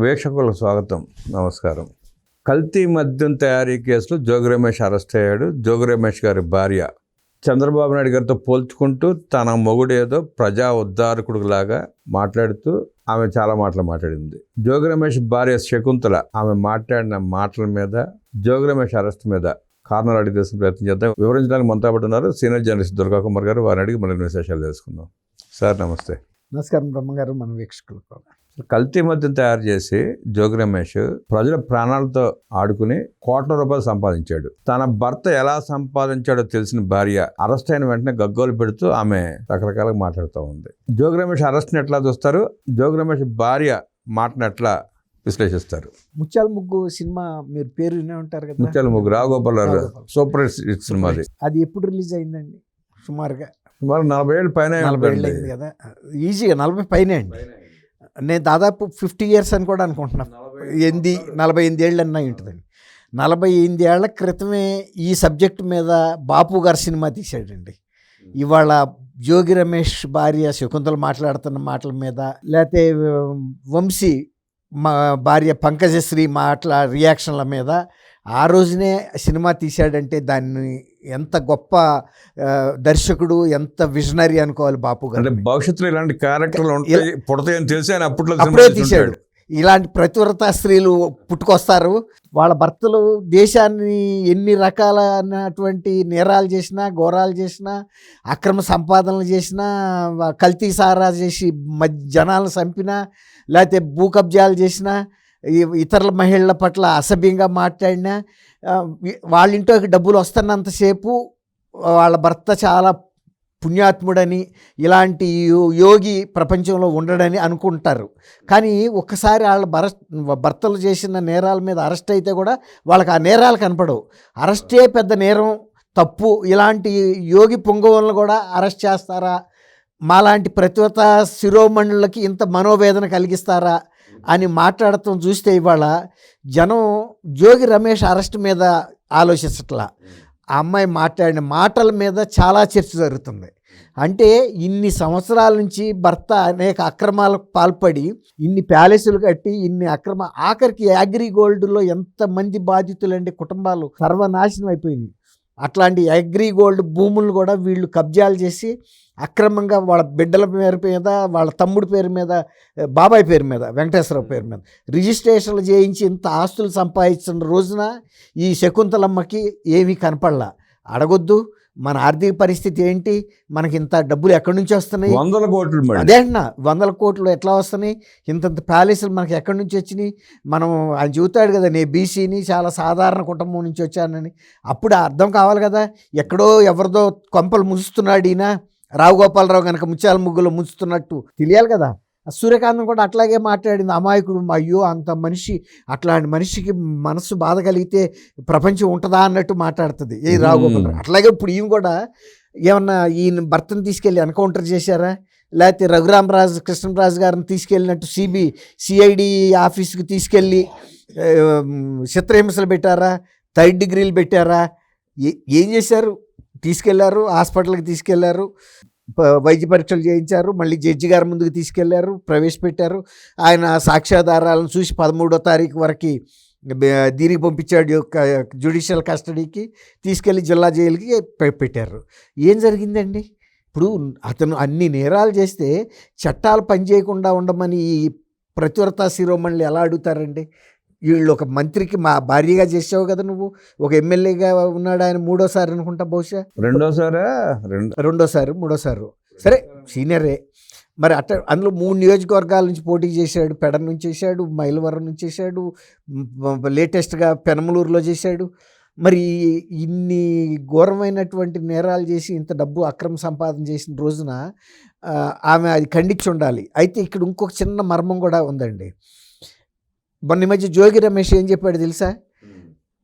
వీక్షకులకు స్వాగతం నమస్కారం. కల్తీ మద్యం తయారీ కేసులో జోగి రమేష్ అరెస్ట్ అయ్యాడు. జోగి రమేష్ గారి భార్య చంద్రబాబు నాయుడు గారితో పోల్చుకుంటూ తన మొగుడు ఏదో ప్రజా ఉద్ధారకుడు లాగా మాట్లాడుతూ ఆమె చాలా మాటలు మాట్లాడింది. జోగి రమేష్ భార్య శకుంతల ఆమె మాట్లాడిన మాటల మీద జోగి రమేష్ అరెస్ట్ మీద కారణాలు అడిగి తెలుసుకునే ప్రయత్నం చేద్దాం. వివరించడానికి మనతో పాటు ఉన్నారు సీనియర్ జర్నలిస్ట్ దుర్గా కుమార్ గారు. వారిని అడిగి మరిన్ని విశేషాలు తెలుసుకుందాం. సార్ నమస్తే. నమస్కారం బ్రహ్మగారు మన వీక్షకులకు కూడా. కల్తీ మద్యం తయారు చేసి జోగి రమేష్ ప్రజల ప్రాణాలతో ఆడుకుని కోట్ల రూపాయలు సంపాదించాడు. తన భర్త ఎలా సంపాదించాడో తెలిసిన భార్య అరెస్ట్ అయిన వెంటనే గగ్గోలు పెడుతూ ఆమె రకరకాలుగా మాట్లాడుతూ ఉంది. జోగి రమేష్ అరెస్ట్ని ఎట్లా చూస్తారు? జోగి రమేష్ భార్య మాటను ఎట్లా విశ్లేషిస్తారు? ముత్యాల ముగ్గు సినిమా మీరు పేరు వినే ఉంటారు కదా? ముత్యాల ముగ్గు రాఘోపాల్. సూపర్ హిట్ సినిమాది అది. ఎప్పుడు రిలీజ్ అయిందండి? సుమారుగా. సుమారు నలభై ఏళ్ళు పైన నలభై ఏళ్ళు అయింది కదా? ఈజీగా నలభై పైనే అండి. నేను దాదాపు ఫిఫ్టీ ఇయర్స్ అని కూడా అనుకుంటున్నా. ఎనిమిది నలభై ఎనిమిది ఏళ్ళు అన్నా ఉంటుందండి. నలభై ఎనిమిది ఏళ్ళ క్రితమే ఈ సబ్జెక్ట్ మీద బాపు గారు సినిమా తీశాడండి. ఇవాళ జోగి రమేష్ భార్య శకుంతల మాట్లాడుతున్న మాటల మీద లేకపోతే వంశీ మా భార్య పంకజశ్రీ మాటల రియాక్షన్ల మీద ఆ రోజునే సినిమా తీశాడంటే దాన్ని ఎంత గొప్ప దర్శకుడు ఎంత విజనరీ అనుకోవాలి బాపు గారు. భవిష్యత్తులో ఇలాంటి క్యారెక్టర్లు ఉంటాయి పుడతాయని తెలిసి ఆయన అప్పట్లో సినిమా అప్పుడే తీసి తీశాడు. ఇలాంటి ప్రతివ్రత స్త్రీలు పుట్టుకొస్తారు. వాళ్ళ భర్తలు దేశాన్ని ఎన్ని రకాలైనటువంటి నేరాలు చేసినా ఘోరాలు చేసినా అక్రమ సంపాదనలు చేసినా కల్తీ సారా చేసి మధ్య జనాలను చంపినా లేకపోతే భూ కబ్జాలు చేసినా ఇతరుల మహిళల పట్ల అసభ్యంగా మాట్లాడినా వాళ్ళ ఇంట్లోకి డబ్బులు వస్తున్నంతసేపు వాళ్ళ భర్త చాలా పుణ్యాత్ముడని ఇలాంటి యో- యోగి ప్రపంచంలో ఉండడని అనుకుంటారు. కానీ ఒక్కసారి వాళ్ళ భర భర్తలు చేసిన నేరాల మీద అరెస్ట్ అయితే కూడా వాళ్ళకి ఆ నేరాలు కనపడవు. అరెస్టే పెద్ద నేరం తప్పు. ఇలాంటి యోగి పొంగవులను కూడా అరెస్ట్ చేస్తారా? మాలాంటి ప్రతివత శిరోమణులకి ఇంత మనోవేదన కలిగిస్తారా? అని మాట్లాడటం చూస్తే ఇవాళ జనం జోగి రమేష్ అరెస్ట్ మీద ఆలోచించట్లా. ఆ అమ్మాయి మాట్లాడిన మాటల మీద చాలా చర్చ జరుగుతుంది. అంటే ఇన్ని సంవత్సరాల నుంచి భర్త అనేక అక్రమాలకు పాల్పడి ఇన్ని ప్యాలెస్లు కట్టి ఇన్ని అక్రమ ఆఖరికి యాగ్రి గోల్డ్లో ఎంతమంది బాధితులండి కుటుంబాలు సర్వనాశనం అయిపోయింది. అట్లాంటి అగ్రి గోల్డ్ భూములను కూడా వీళ్ళు కబ్జాలు చేసి అక్రమంగా వాళ్ళ బిడ్డల పేరు మీద వాళ్ళ తమ్ముడి పేరు మీద బాబాయ్ పేరు మీద వెంకటేశ్వరరావు పేరు మీద రిజిస్ట్రేషన్లు చేయించి ఇంత ఆస్తులు సంపాదించిన రోజున ఈ శకుంతలమ్మకి ఏమీ కనపడలా. అడగొద్దు. మన ఆర్థిక పరిస్థితి ఏంటి? మనకి ఇంత డబ్బులు ఎక్కడి నుంచి వస్తున్నాయి? వందల కోట్లు అదే అంటున్నా వందల కోట్లు ఎట్లా వస్తున్నాయి? ఇంతంత ప్యాలెస్లు మనకి ఎక్కడి నుంచి వచ్చినాయి? మనం ఆయన చెబుతాడు కదా నేను బీసీని చాలా సాధారణ కుటుంబం నుంచి వచ్చానని. అప్పుడు అర్థం కావాలి కదా ఎక్కడో ఎవరిదో కొంపలు ముసుస్తున్నాడు ఈయన. రావు గోపాలరావు కనుక ముత్యాల ముగ్గులో ముంచుతున్నట్టు తెలియాలి కదా. సూర్యకాంతం కూడా అట్లాగే మాట్లాడింది. అమాయకుడు అయ్యో అంత మనిషి అట్లాంటి మనిషికి మనసు బాధ కలిగితే ప్రపంచం ఉంటుందా? అన్నట్టు మాట్లాడుతుంది. ఏ గోపాలరావు అట్లాగే ఇప్పుడు ఈయన కూడా ఏమన్నా ఈయన భర్తను తీసుకెళ్ళి ఎన్కౌంటర్ చేశారా? లేకపోతే రఘురామరాజు కృష్ణరాజు గారిని తీసుకెళ్ళినట్టు సిబి సిఐడి ఆఫీస్కి తీసుకెళ్ళి చిత్రహింసలు పెట్టారా? థర్డ్ డిగ్రీలు పెట్టారా? ఏ- చేశారు? తీసుకెళ్ళారు? హాస్పిటల్కి తీసుకెళ్ళారు? వైద్య పరీక్షలు చేయించారు. మళ్ళీ జడ్జి గారి ముందుకు తీసుకెళ్ళారు ప్రవేశపెట్టారు. ఆయన సాక్ష్యాధారాలను చూసి పదమూడో తారీఖు వరకు దీనికి పంపించాడు జ్యుడిషియల్ కస్టడీకి. తీసుకెళ్ళి జిల్లా జైలుకి పెట్టారు. ఏం జరిగిందండి? ఇప్పుడు అతను అన్ని నేరాలు చేస్తే చట్టాలు పనిచేయకుండా ఉండమని ఈ ప్రతివ్రత శిరోమణులు ఎలా అడుగుతారండి? వీళ్ళు ఒక మంత్రికి మా భార్యగా చేసావు కదా నువ్వు. ఒక ఎమ్మెల్యేగా ఉన్నాడు ఆయన మూడోసారి అనుకుంటా బహుశా. రెండోసారా? రెండు రెండోసారి మూడోసారి. సరే సీనియరే. మరి అట్ట అందులో మూడు నియోజకవర్గాల నుంచి పోటీ చేశాడు పెడ నుంచి చేశాడు మైలవరం నుంచి చేశాడు లేటెస్ట్గా పెనమలూరులో చేశాడు. మరి ఇన్ని ఘోరమైనటువంటి నేరాలు చేసి ఇంత డబ్బు అక్రమ సంపాదన చేసిన రోజున ఆమె అది ఖండించి ఉండాలి. అయితే ఇక్కడ ఇంకొక చిన్న మర్మం కూడా ఉందండి. మొన్న మధ్య జోగి రమేష్ ఏం చెప్పాడు తెలుసా?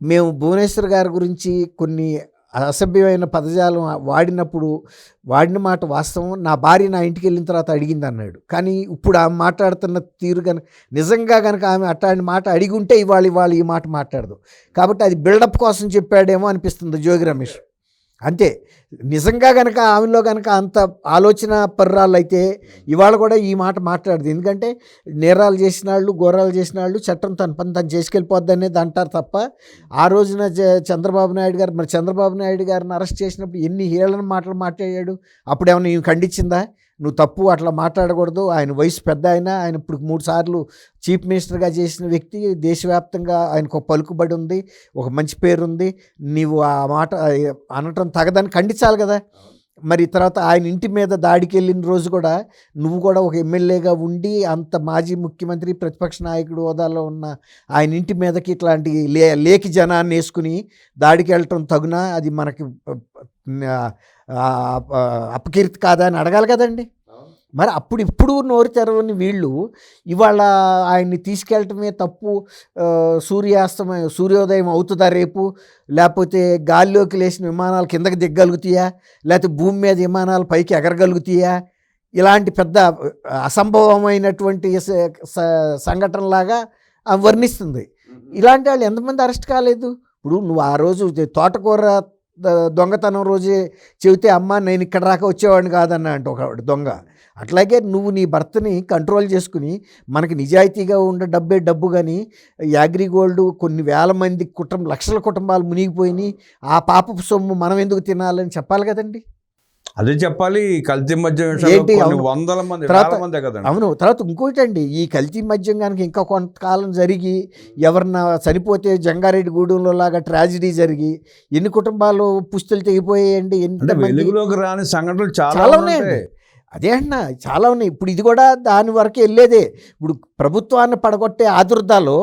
మేము భువనేశ్వర్ గారి గురించి కొన్ని అసభ్యమైన పదజాలం వాడినప్పుడు వాడిన మాట వాస్తవం నా భార్య నా ఇంటికి వెళ్ళిన తర్వాత అడిగింది అన్నాడు. కానీ ఇప్పుడు ఆమె మాట్లాడుతున్న తీరు కనుక నిజంగా కనుక ఆమె అట్లాంటి మాట అడిగి ఉంటే ఇవాళ ఇవాళ ఈ మాట మాట్లాడదు. కాబట్టి అది బిల్డప్ కోసం చెప్పాడేమో అనిపిస్తుంది జోగి రమేష్. అంతే. నిజంగా కనుక ఆమెలో కనుక అంత ఆలోచన పర్రాలు అయితే ఇవాళ కూడా ఈ మాట మాట్లాడదు. ఎందుకంటే నేరాలు చేసిన వాళ్ళు ఘోరాలు చేసిన వాళ్ళు చట్టం తన పని తను చేసుకెళ్ళిపోద్ది అనేది అంటారు తప్ప ఆ రోజున చ- చంద్రబాబు నాయుడు గారు మరి చంద్రబాబు నాయుడు గారిని అరెస్ట్ చేసినప్పుడు ఎన్ని హేళన మాటలు మాట్లాడాడు? అప్పుడు ఏమైనా ఈమె ఖండించిందా? నువ్వు తప్పు అట్లా మాట్లాడకూడదు. ఆయన వయసు పెద్ద ఆయన ఆయన ఇప్పుడు మూడు సార్లు చీఫ్ మినిస్టర్గా చేసిన వ్యక్తి దేశవ్యాప్తంగా ఆయనకు ఒక పలుకుబడి ఉంది ఒక మంచి పేరు ఉంది నీవు ఆ మాట అనటం తగదని ఖండించాలి కదా. మరి తర్వాత ఆయన ఇంటి మీద దాడికి వెళ్ళిన రోజు కూడా నువ్వు కూడా ఒక ఎమ్మెల్యేగా ఉండి అంత మాజీ ముఖ్యమంత్రి ప్రతిపక్ష నాయకుడు హోదాలో ఉన్న ఆయన ఇంటి మీదకి ఇట్లాంటి లే లేకి జనాన్ని వేసుకుని దాడికి వెళ్ళటం తగునా? అది మనకి అపకీర్తి కాదా అని అడగాలి కదండి. మరి అప్పుడు ఇప్పుడు నోరు తెరవని వీళ్ళు ఇవాళ ఆయన్ని తీసుకెళ్ళటమే తప్పు సూర్యాస్తమయం సూర్యోదయం అవుతుందా రేపు? లేకపోతే గాల్లోకి లేచిన విమానాలు కిందకి దిగ్గలుగుతాయా? లేకపోతే భూమి మీద విమానాలు పైకి ఎగరగలుగుతాయా? ఇలాంటి పెద్ద అసంభవమైనటువంటి సంఘటనలాగా వర్ణిస్తుంది. ఇలాంటి వాళ్ళు ఎంతమంది అరెస్ట్ కాలేదు? ఇప్పుడు నువ్వు ఆ రోజు తోటకూర దొంగతనం రోజే చెబితే అమ్మ నేను ఇక్కడ రాక వచ్చేవాడిని కాదన్న అంటే ఒక దొంగ. అట్లాగే నువ్వు నీ భర్తని కంట్రోల్ చేసుకుని మనకి నిజాయితీగా ఉండే డబ్బే డబ్బు కానీ యాగ్రిగోల్డ్ కొన్ని వేల మంది కుటుంబం లక్షల కుటుంబాలు మునిగిపోయినాయి ఆ పాపపు సొమ్ము మనం ఎందుకు తినాలని చెప్పాలి కదండి? అదే చెప్పాలి. కల్తీ మద్యం ఏంటి? వందల మంది అవును. తర్వాత ఇంకోటి అండి ఈ కల్తీ మద్యం కనుక ఇంకా కొంతకాలం జరిగి ఎవరన్నా చనిపోతే జంగారెడ్డి గూడెంలో లాగా ట్రాజిడీ జరిగి ఎన్ని కుటుంబాలు పుస్తులు తెగిపోయాయండి? ఎంతమంది వెలుగులోకి రాని సంఘటనలు చాలా చాలా ఉన్నాయి ఉన్నాయండి. అదే అన్న చాలా ఉన్నాయి. ఇప్పుడు ఇది కూడా దాని వరకు వెళ్ళేదే. ఇప్పుడు ప్రభుత్వాన్ని పడగొట్టే ఆదుర్దాలో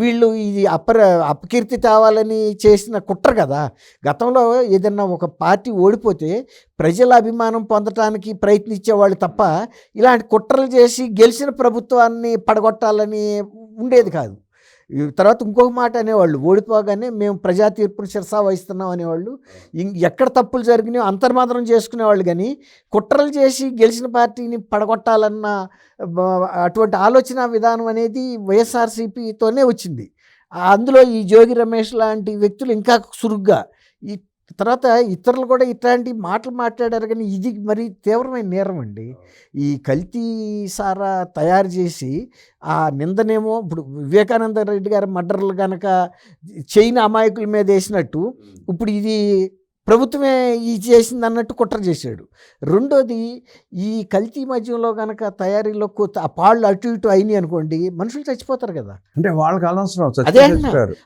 వీళ్ళు ఇది అపర అపకీర్తి తేవాలని చేసిన కుట్ర కదా. గతంలో ఏదన్నా ఒక పార్టీ ఓడిపోతే ప్రజల అభిమానం పొందటానికి ప్రయత్నించేవాళ్ళు తప్ప ఇలాంటి కుట్రలు చేసి గెలిచిన ప్రభుత్వాన్ని పడగొట్టాలని ఉండేది కాదు. తర్వాత ఇంకొక మాట అనేవాళ్ళు ఓడిపోగానే మేము ప్రజా తీర్పును శిరసా వహిస్తున్నాం అనేవాళ్ళు. ఇం- ఎక్కడ తప్పులు జరిగినాయో అంతర్మాత్రం చేసుకునేవాళ్ళు కానీ కుట్రలు చేసి గెలిచిన పార్టీని పడగొట్టాలన్న అటువంటి ఆలోచన విధానం అనేది వైఎస్ఆర్సీపీతోనే వచ్చింది. అందులో ఈ జోగి రమేష్ లాంటి వ్యక్తులు ఇంకా సురుగ్గా తర్వాత ఇతరులు కూడా ఇట్లాంటి మాటలు మాట్లాడారు కానీ ఇది మరి తీవ్రమైన నేరం అండి. ఈ కల్తీ సారా తయారు చేసి ఆ నిందనేమో ఇప్పుడు వివేకానంద రెడ్డి గారి మర్డర్లు కనుక చైన్ అమాయకుల మీద వేసినట్టు ఇప్పుడు ఇది ప్రభుత్వమే ఈ చేసింది అన్నట్టు కుట్ర చేశాడు. రెండోది ఈ కల్తీ మద్యంలో కనుక తయారీలో కొత్త ఆ పాళ్ళు అటు ఇటు అయినాయి అనుకోండి మనుషులు చచ్చిపోతారు కదా. అంటే వాళ్ళకి అనవసరం అదే.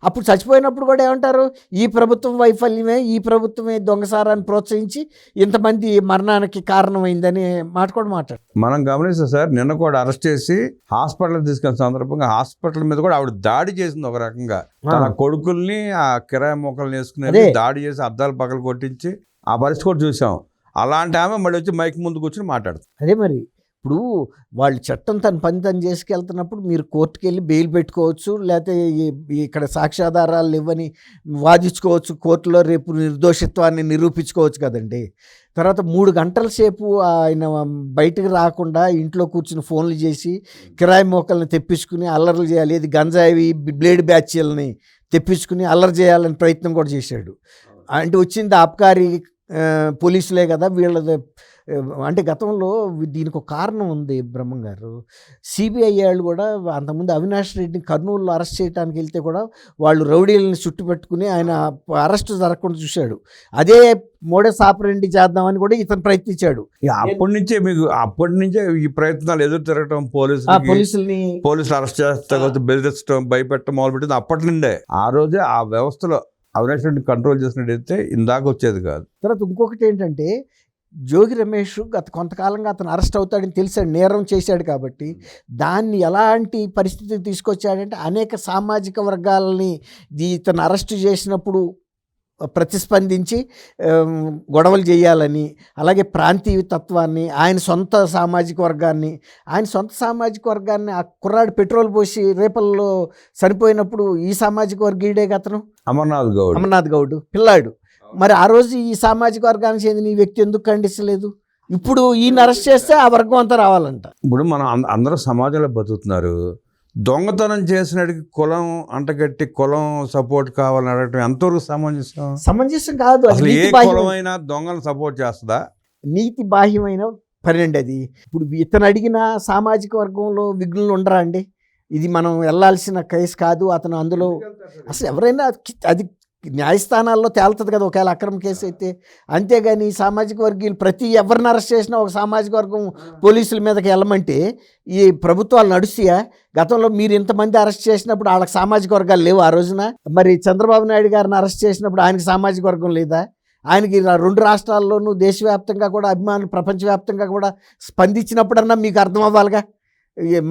అప్పుడు చచ్చిపోయినప్పుడు కూడా ఏమంటారు? ఈ ప్రభుత్వం వైఫల్యమే ఈ ప్రభుత్వమే దొంగసారాన్ని ప్రోత్సహించి ఇంతమంది మరణానికి కారణమైందని మాట కూడా మాట్లాడు. మనం గమనిస్తే సార్ నిన్న కూడా అరెస్ట్ చేసి హాస్పిటల్ తీసుకెళ్ళిన సందర్భంగా హాస్పిటల్ మీద కూడా ఆవిడ దాడి చేసింది ఒక రకంగా. తన కొడుకుల్ని ఆ కిరాయి మొక్కల్ని వేసుకుని. దాడి చేసి అద్దాలు పక్కలు కొట్టించి ఆ పరిస్థితి కూడా చూసాం. అలాంటి ఆమె మళ్ళీ వచ్చి మైక్ ముందు కూర్చొని మాట్లాడుతుంది. అదే మరి. ఇప్పుడు వాళ్ళు చట్టం తన పని తను చేసుకెళ్తున్నప్పుడు మీరు కోర్టుకి వెళ్ళి బెయిల్ పెట్టుకోవచ్చు లేకపోతే ఈ- ఇక్కడ సాక్ష్యాధారాలు ఇవ్వని వాదించుకోవచ్చు కోర్టులో రేపు నిర్దోషిత్వాన్ని నిరూపించుకోవచ్చు కదండి. తర్వాత మూడు గంటల సేపు ఆయన బయటకు రాకుండా ఇంట్లో కూర్చుని ఫోన్లు చేసి కిరాయి మోకల్ని తెప్పించుకుని అల్లర్లు చేయాలి ఇది గంజాయి బ్లేడ్ బ్యాచ్లని తెప్పించుకుని అల్లరి చేయాలని ప్రయత్నం కూడా చేశాడు. అంటే వచ్చింది ఆబ్కారీ పోలీసులే కదా వీళ్ళది. అంటే గతంలో దీనికి ఒక కారణం ఉంది బ్రహ్మం గారు. సిబిఐ వాళ్ళు కూడా అంతకుముందు అవినాష్ రెడ్డిని కర్నూలులో అరెస్ట్ చేయడానికి వెళ్తే కూడా వాళ్ళు రౌడీలను చుట్టుపెట్టుకుని ఆయన అరెస్ట్ జరగకుండా చూశాడు. అదే మోడే సాపరెండి చేద్దామని కూడా ఇతను ప్రయత్నించాడు. అప్పటి నుంచే మీకు అప్పటి నుంచే ఈ ప్రయత్నాలు ఎదురు తిరగటం ఆ పోలీసులు పోలీసుల్ని పోలీసులు అరెస్ట్ చేస్తే బెదిరించడం భయపెట్టడం మొదలుపెట్టింది అప్పటి నుండే. ఆ రోజే ఆ వ్యవస్థలో అవినాష్ రెడ్డిని కంట్రోల్ చేసినట్టయితే ఇందాక వచ్చేది కాదు. తర్వాత ఇంకొకటి ఏంటంటే జోగి రమేష్ గత కొంతకాలంగా అతను అరెస్ట్ అవుతాడని తెలిసాడు నేరం చేశాడు కాబట్టి. దాన్ని ఎలాంటి పరిస్థితికి తీసుకొచ్చాడంటే అనేక సామాజిక వర్గాలని ఇతను అరెస్ట్ చేసినప్పుడు ప్రతిస్పందించి గొడవలు చేయాలని అలాగే ప్రాంతీయ తత్వాన్ని ఆయన సొంత సామాజిక వర్గాన్ని ఆయన సొంత సామాజిక వర్గాన్ని ఆ కుర్రాడు పెట్రోల్ పోసి రేపల్లో చనిపోయినప్పుడు ఈ సామాజిక వర్గీయుడే అతను అమర్నాథ్ గౌడ్. అమర్నాథ్ గౌడ్ పిల్లాడు. మరి ఆ రోజు ఈ సామాజిక వర్గానికి చెందిన ఈ వ్యక్తి ఎందుకు ఖండించలేదు ఇప్పుడు ఈయన అరెస్ట్ చేస్తే ఆ వర్గం అంతా రావాలంట. ఇప్పుడు మనం అందరూ సమాజంలో బతుకుతున్నారు. దొంగతనం చేసినడికి కులం అంటగట్టి కులం సపోర్ట్ కావాలని అడగటం ఎంతవరకు సమంజసం? సమంజసం కాదు అసలు ఏ కులమైనా దొంగలను సపోర్ట్ చేస్తుందా? నీతి బాహ్యమైన పని అండి అది. ఇప్పుడు ఇతను అడిగిన సామాజిక వర్గంలో విఘ్నులు ఉండరా అండి? ఇది మనం వెళ్ళాల్సిన కేసు కాదు అతను అందులో అసలు ఎవరైనా అది న్యాయస్థానాల్లో తేలుతుంది కదా ఒకవేళ అక్రమ కేసు అయితే. అంతేగాని సామాజిక వర్గీయులు ప్రతి ఎవరిని అరెస్ట్ చేసినా ఒక సామాజిక వర్గం పోలీసుల మీదకి వెళ్ళమంటే ఈ ప్రభుత్వాలు నడుస్తాయా? గతంలో మీరు ఇంతమంది అరెస్ట్ చేసినప్పుడు వాళ్ళకి సామాజిక వర్గాలు లేవు ఆ రోజున. మరి చంద్రబాబు నాయుడు గారిని అరెస్ట్ చేసినప్పుడు ఆయనకి సామాజిక వర్గం లేదా? ఆయనకి రెండు రాష్ట్రాల్లోనూ దేశవ్యాప్తంగా కూడా అభిమానులు ప్రపంచవ్యాప్తంగా కూడా స్పందించినప్పుడన్నా మీకు అర్థం అవ్వాలిగా?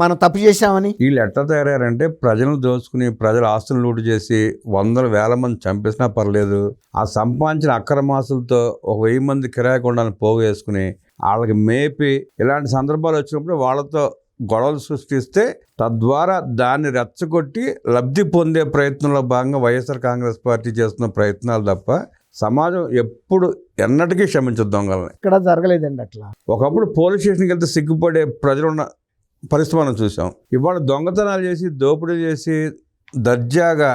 మనం తప్పు చేశామని? వీళ్ళు ఎట్లా తయారయ్యారంటే ప్రజలను దోచుకుని ప్రజల ఆస్తులను లూటు చేసి వందల వేల మంది చంపేసినా పర్లేదు. ఆ సంపాదించిన అక్రమాసులతో ఒక వెయ్యి మంది కిరాయి పోగు వేసుకుని వాళ్ళకి మేపి ఇలాంటి సందర్భాలు వచ్చినప్పుడు వాళ్ళతో గొడవలు సృష్టిస్తే తద్వారా దాన్ని రెచ్చగొట్టి లబ్ధి పొందే ప్రయత్నంలో భాగంగా వైఎస్ఆర్ కాంగ్రెస్ పార్టీ చేస్తున్న ప్రయత్నాలు తప్ప సమాజం ఎప్పుడు ఎన్నటికీ క్షమించదు దొంగలని. ఇక్కడ జరగలేదండి అట్లా. ఒకప్పుడు పోలీస్ స్టేషన్కి వెళ్తే సిగ్గుపడే ప్రజలున్న పరిస్థితి మనం చూసాం. ఇవాళ దొంగతనాలు చేసి దోపిడీ చేసి దర్జాగా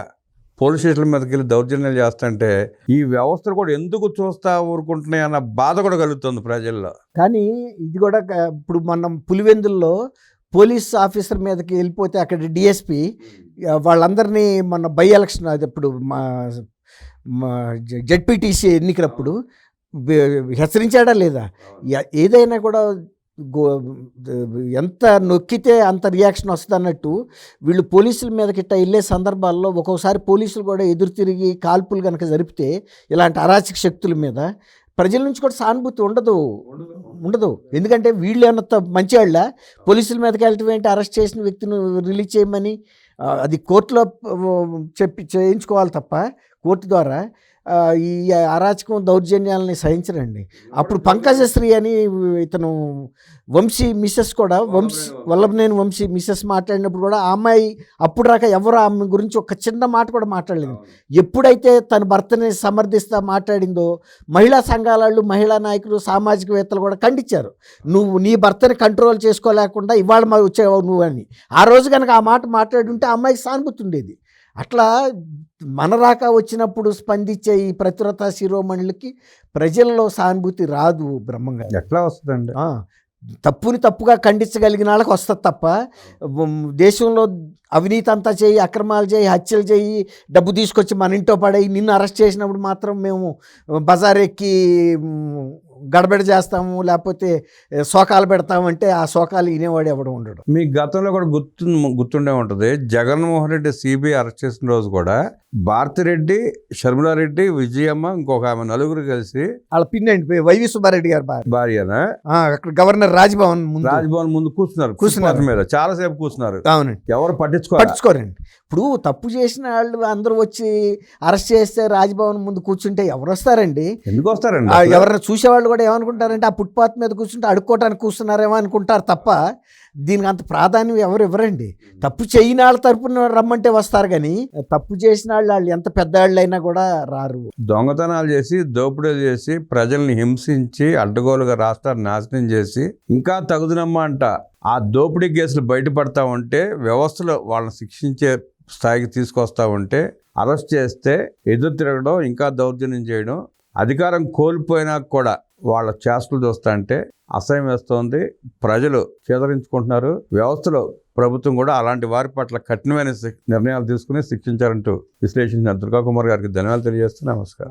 పోలీస్ స్టేషన్ల మీదకి వెళ్ళి దౌర్జన్యాలు చేస్తుంటే ఈ వ్యవస్థలు కూడా ఎందుకు చూస్తా ఊరుకుంటున్నాయి అన్న బాధ కూడా కలుగుతుంది ప్రజల్లో. కానీ ఇది కూడా ఇప్పుడు మనం పులివెందుల్లో పోలీస్ ఆఫీసర్ మీదకి వెళ్ళిపోతే అక్కడ డిఎస్పి వాళ్ళందరినీ మన బై ఎలక్షన్ అది ఇప్పుడు మా మా జడ్పీటీసీ ఎన్నికలప్పుడు హెచ్చరించాడా లేదా? ఏదైనా కూడా ఎంత నొక్కితే అంత రియాక్షన్ వస్తుంది అన్నట్టు వీళ్ళు పోలీసుల మీదకి ఇట్ట వెళ్ళే సందర్భాల్లో ఒక్కొక్కసారి పోలీసులు కూడా ఎదురు తిరిగి కాల్పులు కనుక జరిపితే ఇలాంటి అరాచక శక్తుల మీద ప్రజల నుంచి కూడా సానుభూతి ఉండదు. ఉండదు. ఎందుకంటే వీళ్ళు ఏమన్నా మంచి వాళ్ళ పోలీసుల మీదకి వెళ్ళటం ఏంటి? అరెస్ట్ చేసిన వ్యక్తిని రిలీజ్ చేయమని అది కోర్టులో చెప్పి చేయించుకోవాలి తప్ప కోర్టు ద్వారా ఈ అరాచకం దౌర్జన్యాలని సహించరండి. అప్పుడు పంకజశ్రీ అని ఇతను వంశీ మిస్సెస్ కూడా వంశీ వల్లభనేని. వంశీ మిస్సెస్ మాట్లాడినప్పుడు కూడా ఆ అమ్మాయి అప్పుడు రాక ఎవరు ఆమె గురించి ఒక చిన్న మాట కూడా మాట్లాడలేదు. ఎప్పుడైతే తన భర్తని సమర్థిస్తా మాట్లాడిందో మహిళా సంఘాల మహిళా నాయకులు సామాజికవేత్తలు కూడా ఖండించారు. నువ్వు నీ భర్తని కంట్రోల్ చేసుకోలేకుండా ఇవాళ మా వచ్చావు నువ్వు అని. ఆ రోజు కనుక ఆ మాట మాట్లాడుంటే ఆ అమ్మాయికి సానుభూతి ఉండేది. అట్లా మన రాక వచ్చినప్పుడు స్పందించే ఈ ప్రతివ్రత శిరోమణులకి ప్రజల్లో సానుభూతి రాదు బ్రహ్మంగా ఎట్లా వస్తుందండి? తప్పుని తప్పుగా ఖండించగలిగిన వాళ్ళకి వస్తుంది తప్ప దేశంలో అవినీతి అంతా చేయి అక్రమాలు చేయి హత్యలు చేయి డబ్బు తీసుకొచ్చి మన ఇంట్లో పడేయి నిన్ను అరెస్ట్ చేసినప్పుడు మాత్రం మేము బజార్ ఎక్కి గడబిడ చేస్తాము లేకపోతే శోకాలు పెడతామంటే ఆ శోకాలు వినేవాడు ఎవడు ఉండడు. మీ గతంలో కూడా గుర్తు గుర్తుండే ఉంటుంది. జగన్మోహన్ రెడ్డి సిబిఐ అరెస్ట్ చేసిన రోజు కూడా భారతిరెడ్డి షర్మిలారెడ్డి విజయమ్మ ఇంకొక ఆమె నలుగురు కలిసి వాళ్ళ పిన్నండి వైవి సుబ్బారెడ్డి గారు భార్య. భార్యన? అక్కడ గవర్నర్ రాజ్భవన్ ముందు. రాజ్భవన్ ముందు కూర్చున్నారు. కూర్చున్నారు. మీద. చాలాసేపు కూర్చున్నారు. అవునండి. ఎవరు పట్టించుకోవాలి పట్టించుకోరండి. ఇప్పుడు తప్పు చేసిన వాళ్ళు అందరూ వచ్చి అరెస్ట్ చేస్తే రాజ్భవన్ ముందు కూర్చుంటే ఎవరు వస్తారండి ఎందుకు వస్తారండి? ఎవరైనా చూసేవాళ్ళు కూడా ఏమనుకుంటారంటే ఆ ఫుట్పాత్ మీద కూర్చుంటే అడుక్కోవడానికి కూర్చున్నారేమో అనుకుంటారు తప్ప దీనికి అంత ప్రాధాన్యం ఎవరు ఇవ్వరండి. తప్పు చేయని వాళ్ళ తరపున రమ్మంటే వస్తారు కానీ తప్పు చేసిన వాళ్ళు వాళ్ళు ఎంత పెద్దవాళ్ళు అయినా కూడా రారు. దొంగతనాలు చేసి దోపిడీలు చేసి ప్రజల్ని హింసించి అడ్డగోలుగా రాష్ట్రాన్ని నాశనం చేసి ఇంకా తగుదనమ్మా అంట. ఆ దోపిడీ కేసులు బయటపడతా ఉంటే వ్యవస్థలో వాళ్ళని శిక్షించే స్థాయికి తీసుకొస్తా ఉంటే అరెస్ట్ చేస్తే ఎదురు తిరగడం ఇంకా దౌర్జన్యం చేయడం అధికారం కోల్పోయినా కూడా వాళ్ళ చేష్టలు చూస్తుంటే అసహ్యం వేస్తోంది. ప్రజలు చేదరించుకుంటున్నారు. వ్యవస్థలో ప్రభుత్వం కూడా అలాంటి వారి పట్ల కఠినమైన నిర్ణయాలు తీసుకుని శిక్షించారంటూ విశ్లేషించిన దుర్గా కుమార్ గారికి ధన్యవాదాలు తెలియజేస్తూ నమస్కారం.